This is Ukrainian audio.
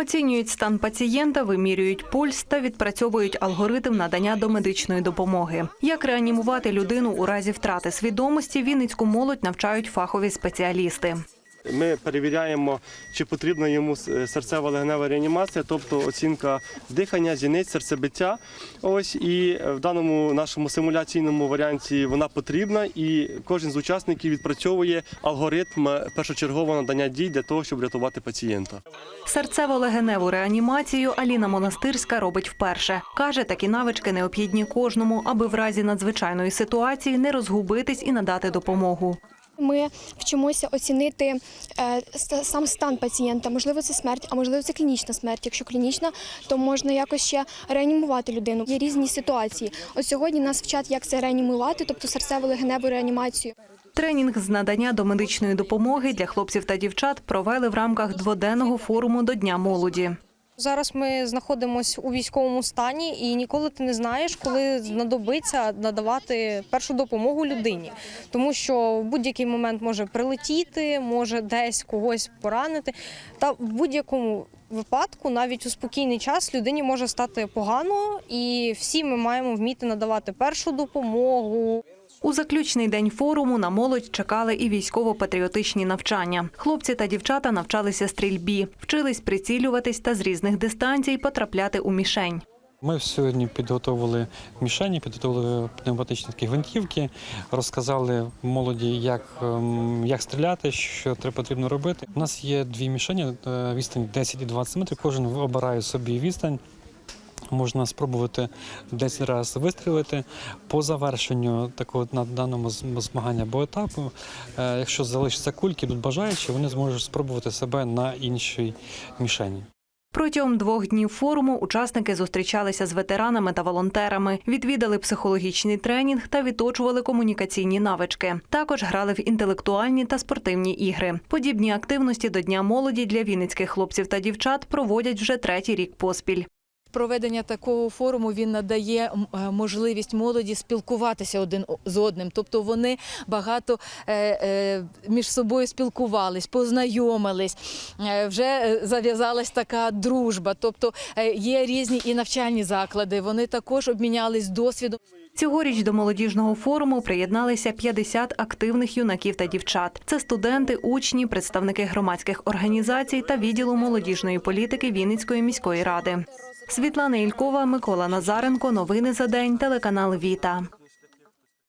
Оцінюють стан пацієнта, вимірюють пульс та відпрацьовують алгоритм надання домедичної допомоги. Як реанімувати людину у разі втрати свідомості, Вінницьку молодь навчають фахові спеціалісти. Ми перевіряємо, чи потрібна йому с- серцева легенева реанімація, тобто оцінка дихання, зіниць, серцебиття. Ось і в даному нашому симуляційному варіанті вона потрібна, і кожен з учасників відпрацьовує алгоритм першочергового надання дій для того, щоб рятувати пацієнта. Серцево-легеневу реанімацію Аліна Монастирська робить вперше. Каже, такі навички необхідні кожному, аби в разі надзвичайної ситуації не розгубитись і надати допомогу. Ми вчимося оцінити е, сам стан пацієнта. Можливо, це смерть, а можливо, це клінічна смерть. Якщо клінічна, то можна якось ще реанімувати людину. Є різні ситуації. От сьогодні нас вчать, як це реанімувати, тобто серцево-легеневу реанімацію. Тренінг з надання домедичної допомоги для хлопців та дівчат провели в рамках дводенного форуму до Дня молоді. Зараз ми знаходимося у військовому стані, і ніколи ти не знаєш, коли знадобиться надавати першу допомогу людині, тому що в будь-який момент може прилетіти, може десь когось поранити. Та в будь-якому випадку, навіть у спокійний час, людині може стати погано, і всі ми маємо вміти надавати першу допомогу. У заключний день форуму на молодь чекали і військово-патріотичні навчання. Хлопці та дівчата навчалися стрільбі, вчились прицілюватись та з різних дистанцій потрапляти у мішень. Ми сьогодні підготовили мішені, підготовили пневматичні такі гвинтівки, розказали молоді, як, ем, як стріляти, що треба потрібно робити. У нас є дві мішені, е, відстань 10 і 20 метрів. Кожен обирає собі відстань. Можна спробувати 10 разів вистрілити. По завершенню такого на даному змагання або етапу, е, якщо залишаться кульки, тут бажаючі, вони зможуть спробувати себе на іншій мішені. Протягом двох днів форуму учасники зустрічалися з ветеранами та волонтерами, відвідали психологічний тренінг та відточували комунікаційні навички. Також грали в інтелектуальні та спортивні ігри. Подібні активності до Дня молоді для вінницьких хлопців та дівчат проводять вже третій рік поспіль. Проведення такого форуму він надає е, можливість молоді спілкуватися один з одним. Тобто вони багато е, е, між собою спілкувались, познайомились, вже зав'язалась така дружба. Тобто є різні і навчальні заклади. Вони також обмінялись досвідом. Цьогоріч до молодіжного форуму приєдналися 50 активних юнаків та дівчат. Це студенти, учні, представники громадських організацій та відділу молодіжної політики Вінницької міської ради. Світлана Ількова, Микола Назаренко. Новини за день. Телеканал Віта.